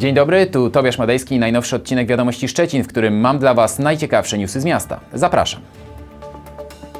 Dzień dobry, tu Tobiasz Madejski najnowszy odcinek Wiadomości Szczecin, w którym mam dla Was najciekawsze newsy z miasta. Zapraszam.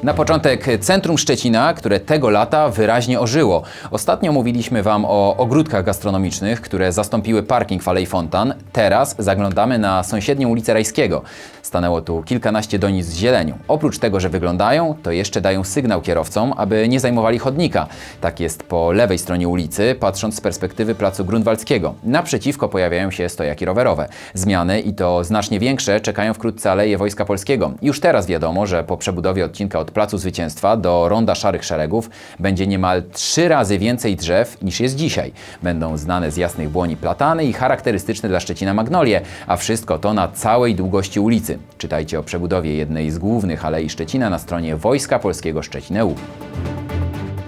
Na początek centrum Szczecina, które tego lata wyraźnie ożyło. Ostatnio mówiliśmy Wam o ogródkach gastronomicznych, które zastąpiły parking w Alei Fontan. Teraz zaglądamy na sąsiednią ulicę Rajskiego. Stanęło tu kilkanaście donic z zielenią. Oprócz tego, że wyglądają, to jeszcze dają sygnał kierowcom, aby nie zajmowali chodnika. Tak jest po lewej stronie ulicy, patrząc z perspektywy placu Grunwaldzkiego. Naprzeciwko pojawiają się stojaki rowerowe. Zmiany, i to znacznie większe, czekają wkrótce Aleje Wojska Polskiego. Już teraz wiadomo, że po przebudowie odcinka od Placu Zwycięstwa do Ronda Szarych Szeregów będzie niemal trzy razy więcej drzew niż jest dzisiaj. Będą znane z jasnych błoni platany i charakterystyczne dla Szczecina magnolie, a wszystko to na całej długości ulicy. Czytajcie o przebudowie jednej z głównych alei Szczecina na stronie Wojska Polskiego Szczecineu.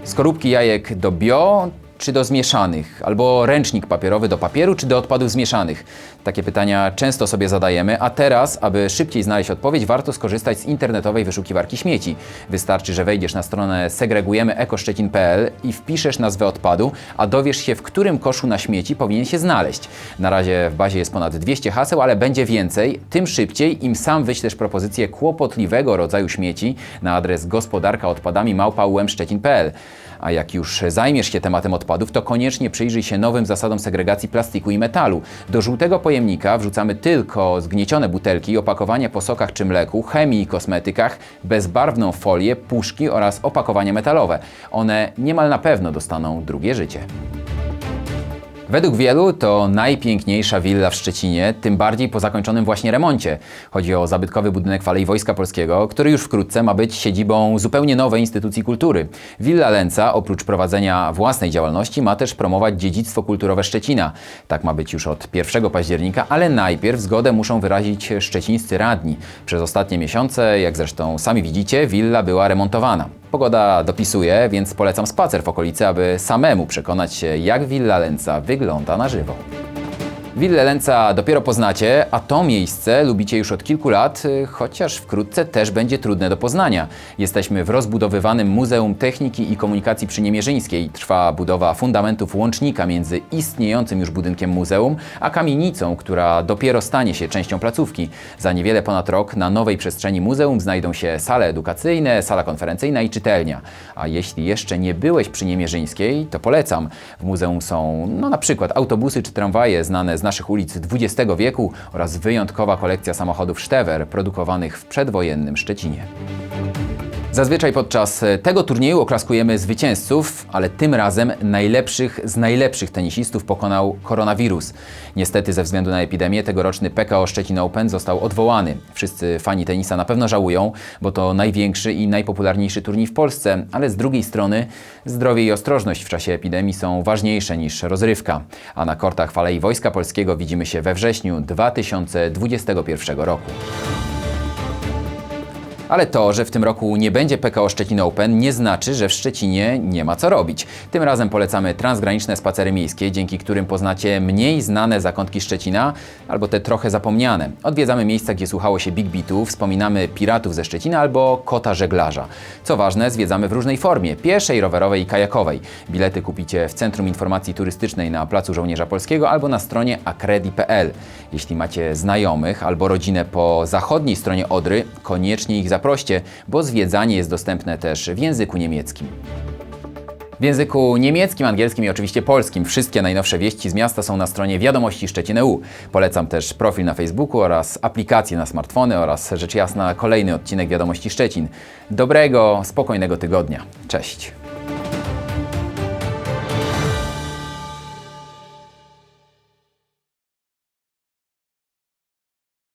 Skorupki jajek do bio czy do zmieszanych? Albo ręcznik papierowy do papieru czy do odpadów zmieszanych? Takie pytania często sobie zadajemy, a teraz, aby szybciej znaleźć odpowiedź, warto skorzystać z internetowej wyszukiwarki śmieci. Wystarczy, że wejdziesz na stronę segregujemyekoszczecin.pl i wpiszesz nazwę odpadu, a dowiesz się, w którym koszu na śmieci powinien się znaleźć. Na razie w bazie jest ponad 200 haseł, ale będzie więcej. Tym szybciej, im sam wyślesz propozycję kłopotliwego rodzaju śmieci na adres gospodarka odpadami małpa.umszczecin.pl. A jak już zajmiesz się tematem odpadów, to koniecznie przyjrzyj się nowym zasadom segregacji plastiku i metalu. Do żółtego pojemnika wrzucamy tylko zgniecione butelki, opakowania po sokach czy mleku, chemii i kosmetykach, bezbarwną folię, puszki oraz opakowania metalowe. One niemal na pewno dostaną drugie życie. Według wielu to najpiękniejsza willa w Szczecinie, tym bardziej po zakończonym właśnie remoncie. Chodzi o zabytkowy budynek w Alei Wojska Polskiego, który już wkrótce ma być siedzibą zupełnie nowej instytucji kultury. Willa Lęca, oprócz prowadzenia własnej działalności, ma też promować dziedzictwo kulturowe Szczecina. Tak ma być już od 1 października, ale najpierw zgodę muszą wyrazić szczecińscy radni. Przez ostatnie miesiące, jak zresztą sami widzicie, willa była remontowana. Pogoda dopisuje, więc polecam spacer w okolicy, aby samemu przekonać się, jak Villa Lęca wygląda na żywo. Willę Lęca dopiero poznacie, a to miejsce lubicie już od kilku lat, y, chociaż wkrótce też będzie trudne do poznania. Jesteśmy w rozbudowywanym Muzeum Techniki i Komunikacji przy Niemierzyńskiej. Trwa budowa fundamentów łącznika między istniejącym już budynkiem muzeum, a kamienicą, która dopiero stanie się częścią placówki. Za niewiele ponad rok na nowej przestrzeni muzeum znajdą się sale edukacyjne, sala konferencyjna i czytelnia. A jeśli jeszcze nie byłeś przy Niemierzyńskiej, to polecam. W muzeum są no, na przykład autobusy czy tramwaje znane z naszych ulic XX wieku oraz wyjątkowa kolekcja samochodów Stever produkowanych w przedwojennym Szczecinie. Zazwyczaj podczas tego turnieju oklaskujemy zwycięzców, ale tym razem najlepszych z najlepszych tenisistów pokonał koronawirus. Niestety ze względu na epidemię tegoroczny PKO Szczecin Open został odwołany. Wszyscy fani tenisa na pewno żałują, bo to największy i najpopularniejszy turniej w Polsce, ale z drugiej strony zdrowie i ostrożność w czasie epidemii są ważniejsze niż rozrywka. A na kortach Falei Wojska Polskiego widzimy się we wrześniu 2021 roku. Ale to, że w tym roku nie będzie PKO Szczecin Open, nie znaczy, że w Szczecinie nie ma co robić. Tym razem polecamy transgraniczne spacery miejskie, dzięki którym poznacie mniej znane zakątki Szczecina, albo te trochę zapomniane. Odwiedzamy miejsca, gdzie słuchało się Big Beatów, wspominamy piratów ze Szczecina albo kota żeglarza. Co ważne, zwiedzamy w różnej formie, pieszej, rowerowej i kajakowej. Bilety kupicie w Centrum Informacji Turystycznej na Placu Żołnierza Polskiego albo na stronie akredi.pl. Jeśli macie znajomych albo rodzinę po zachodniej stronie Odry, koniecznie ich zaproście, bo zwiedzanie jest dostępne też w języku niemieckim. W języku niemieckim, angielskim i oczywiście polskim wszystkie najnowsze wieści z miasta są na stronie Wiadomości Szczecin.eu. Polecam też profil na Facebooku oraz aplikacje na smartfony oraz rzecz jasna kolejny odcinek Wiadomości Szczecin. Dobrego, spokojnego tygodnia. Cześć!